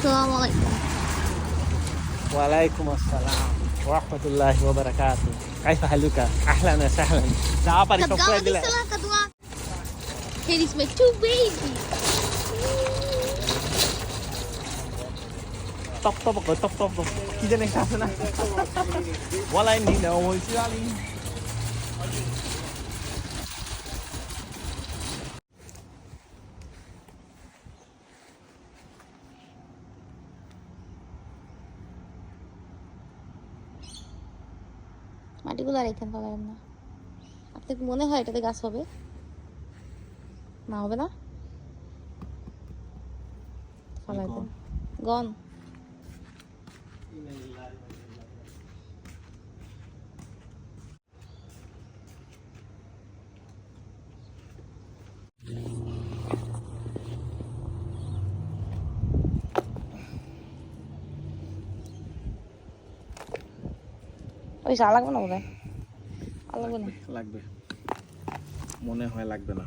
السلام عليكم وعليكم السلام ورحمة الله وبركاته كيف حالك؟ أهلا وسهلا تعبري شوفوا لله Here is my two babies. Top top top top top. Kita nak sana. Wala hindi na. Wala sila মাটিগুলো আর এখানে পাবেন না। আপনার মনে হয় এটাতে গাছ হবে। না হবে না? ফলাইতেন গন ওই চা লাগবে না বোধ হয় আর লাগবে না? লাগবে। মনে হয় লাগবে না।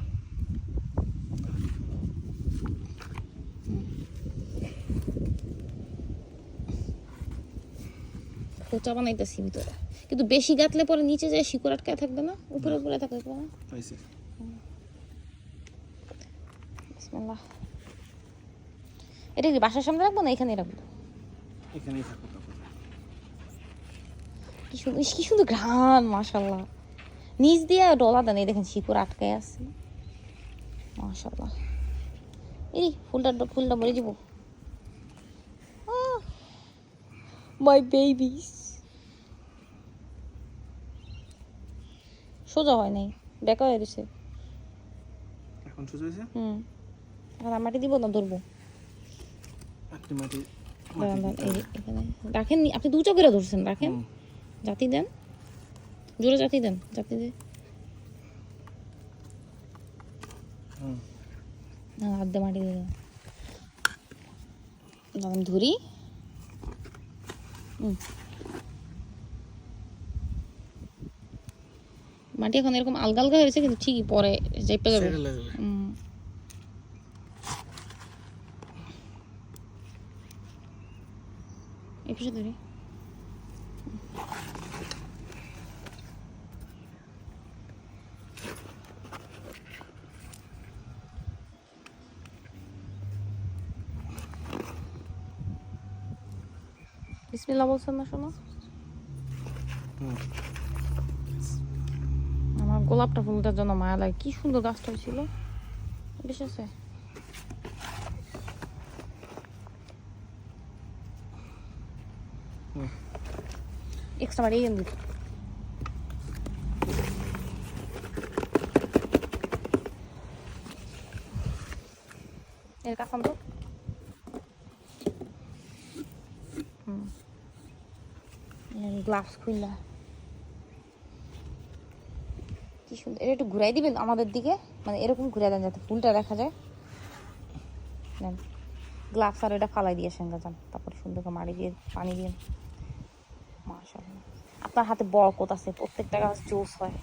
খোঁচা বানাইতেছি ভিতরে। কিন্তু বেশি গাতলে পরে নিচে যায় শিকড় আটকায় থাকবে না? উপরে উপরে থাকবে না বিসমিল্লাহ। এটা কি বাসার সামনে রাখব না এখানে রাখব? এখানেই থাকো তখন কি সুন্দর কি সুন্দর ঘ্রাণ মাশাল্লাহ নিচ দিয়ে ডলা দেন এই দেখেন শিকড় আটকায় আছে। মাশাল্লাহ এই ফুলটা ফুলটা মরে যাব। মাই বেবিস সোজা হয় নাই বেকা হয়ে গেছে এখন সোজা হয়েছে? হুম। আর মাটি দিব না ধরবো। আপনি মাটি রাখেন আপনি দু চোখেরা ধরছেন রাখেন। জাতি দেন। জোরে জাতি দেন জাতি দে। না হাত মাটি দিয়ে দেন দাঁড়ান, ধরি। মাটি এখন এরকম আলগা আলগা হয়েছে কিন্তু ঠিকই পরে চেপে যাবে। পিছু ধরি। বিসমিল্লাহ বলছেন না শোনো। আমার গোলাপটা ফুলটার জন্য মায়া লাগে কি সুন্দর গাছটা ছিল বেশ আছে। এক্সট্রা বাড়িয়ে এর কাকান গ্লাভস খুললা কি সুন্দর, এটা একটু ঘুরাই দিবেন আমাদের দিকে? মানে এরকম ঘুরাই দেন যাতে ফুলটা দেখা যায়। নেন গ্লাভস আর এটা ফালাই দিয়ে সঙ্গে যান, তারপর সুন্দর করে মাটি দিয়ে, পানি দিয়ে। মাশাআল্লাহ। আপনার হাতে বরকত আছে, প্রত্যেকটা গাছ জোস হয়।